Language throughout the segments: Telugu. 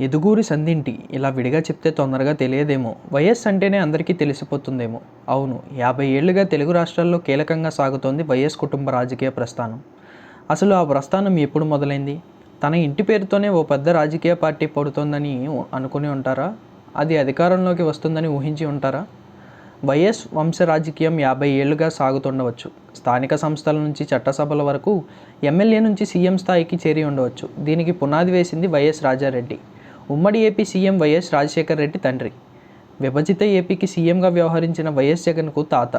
ఎదుగూరి సంధింటి. ఇలా విడిగా చెప్తే తొందరగా తెలియదేమో. వైఎస్ అంటేనే అందరికీ తెలిసిపోతుందేమో. అవును యాభై ఏళ్ళుగా తెలుగు రాష్ట్రాల్లో కీలకంగా సాగుతోంది వైఎస్ కుటుంబ రాజకీయ ప్రస్థానం. అసలు ఆ ప్రస్థానం ఎప్పుడు మొదలైంది? తన ఇంటి పేరుతోనే ఓ పెద్ద రాజకీయ పార్టీ పడుతోందని అనుకుని ఉంటారా? అది అధికారంలోకి వస్తుందని ఊహించి ఉంటారా? వైఎస్ వంశ రాజకీయం యాభై ఏళ్ళుగా సాగుతుండవచ్చు. స్థానిక సంస్థల నుంచి చట్టసభల వరకు ఎమ్మెల్యే నుంచి సీఎం స్థాయికి చేరి ఉండవచ్చు. దీనికి పునాది వేసింది వైఎస్ రాజారెడ్డి. ఉమ్మడి AP CM YS Rajasekhar Reddy తండ్రి. విభజిత ఏపీకి సీఎంగా వ్యవహరించిన వైఎస్ జగన్కు తాత.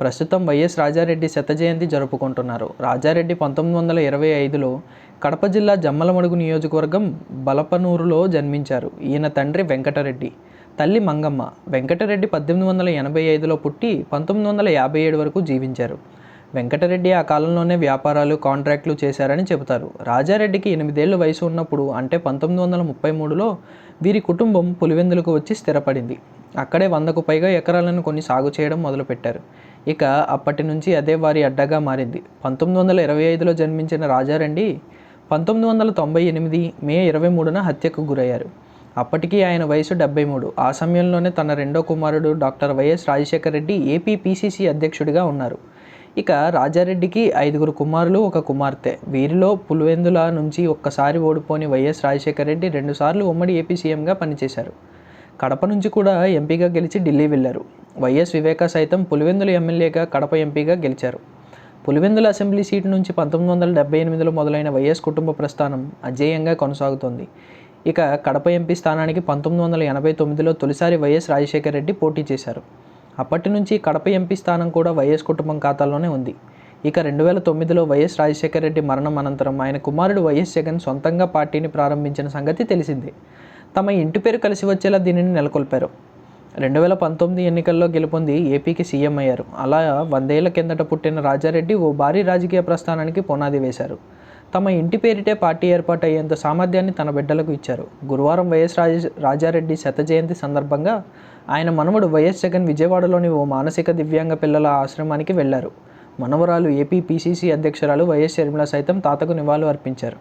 ప్రస్తుతం వైఎస్ రాజారెడ్డి శత జయంతి జరుపుకుంటున్నారు. రాజారెడ్డి పంతొమ్మిది వందల ఇరవై ఐదులో కడప జిల్లా జమ్మలమడుగు నియోజకవర్గం బలపనూరులో జన్మించారు. ఈయన తండ్రి వెంకటరెడ్డి. తల్లి మంగమ్మ. వెంకటరెడ్డి పద్దెనిమిది వందల ఎనభై ఐదులో పుట్టి పంతొమ్మిది వందల యాభై ఏడు వరకు జీవించారు. వెంకటరెడ్డి ఆ కాలంలోనే వ్యాపారాలు కాంట్రాక్టులు చేశారని చెబుతారు. రాజారెడ్డికి ఎనిమిదేళ్ళ వయసు ఉన్నప్పుడు అంటే పంతొమ్మిది వందల ముప్పై మూడులో వీరి కుటుంబం పులివెందులకు వచ్చి స్థిరపడింది. అక్కడే వందకు పైగా ఎకరాలను కొన్ని సాగు చేయడం మొదలుపెట్టారు. ఇక అప్పటి నుంచి అదే వారి అడ్డగా మారింది. పంతొమ్మిది వందల ఇరవై ఐదులో జన్మించిన రాజారెడ్డి పంతొమ్మిది వందల తొంభై ఎనిమిది మే ఇరవై మూడున హత్యకు గురయ్యారు. అప్పటికి ఆయన వయసు డెబ్బై మూడు. ఆ సమయంలోనే తన రెండో కుమారుడు doctor YS Rajasekhara Reddy AP PCC అధ్యక్షుడిగా ఉన్నారు. ఇక రాజారెడ్డికి ఐదుగురు కుమారులు ఒక కుమార్తె. వీరిలో పులివెందుల నుంచి ఒక్కసారి ఓడిపోని వైఎస్ రాజశేఖర రెడ్డి రెండుసార్లు ఉమ్మడి ఏపీ సీఎంగా పనిచేశారు. కడప నుంచి కూడా ఎంపీగా గెలిచి ఢిల్లీ వెళ్ళారు వైఎస్ వివేక సైతం పులివెందుల ఎమ్మెల్యేగా కడప ఎంపీగా గెలిచారు. పులివెందుల అసెంబ్లీ సీటు నుంచి పంతొమ్మిది వందల డెబ్బై ఎనిమిదిలో మొదలైన వైఎస్ కుటుంబ ప్రస్థానం అజేయంగా కొనసాగుతోంది. ఇక కడప ఎంపీ స్థానానికి పంతొమ్మిది వందల ఎనభై తొమ్మిదిలో తొలిసారి వైఎస్ రాజశేఖర రెడ్డి పోటీ చేశారు. అప్పటి నుంచి కడప ఎంపీ స్థానం కూడా వైఎస్ కుటుంబం ఖాతాలోనే ఉంది. ఇక రెండు వేల తొమ్మిదిలో వైఎస్ రాజశేఖర రెడ్డి మరణం అనంతరం ఆయన కుమారుడు వైఎస్ జగన్ సొంతంగా పార్టీని ప్రారంభించిన సంగతి తెలిసిందే. తమ ఇంటి పేరు కలిసి వచ్చేలా దీనిని నెలకొల్పారు. రెండు వేల పంతొమ్మిది ఎన్నికల్లో గెలుపొంది ఏపీకి సీఎం అయ్యారు. అలా వందేళ్ళ కిందట పుట్టిన రాజారెడ్డి ఓ భారీ రాజకీయ ప్రస్థానానికి పునాది వేశారు. తమ ఇంటి పేరిటే పార్టీ ఏర్పాటు అయ్యేంత సామర్థ్యాన్ని తన బిడ్డలకు ఇచ్చారు. గురువారం వైఎస్ రాజ రాజారెడ్డి శత జయంతి సందర్భంగా ఆయన మనవడు వైఎస్ జగన్ విజయవాడలోని ఓ మానసిక దివ్యాంగ పిల్లల ఆశ్రమానికి వెళ్ళారు. మనవరాలు ఏపీ పిసిసి అధ్యక్షురాలు వైఎస్ షర్మిల సైతం తాతకు నివాళులు అర్పించారు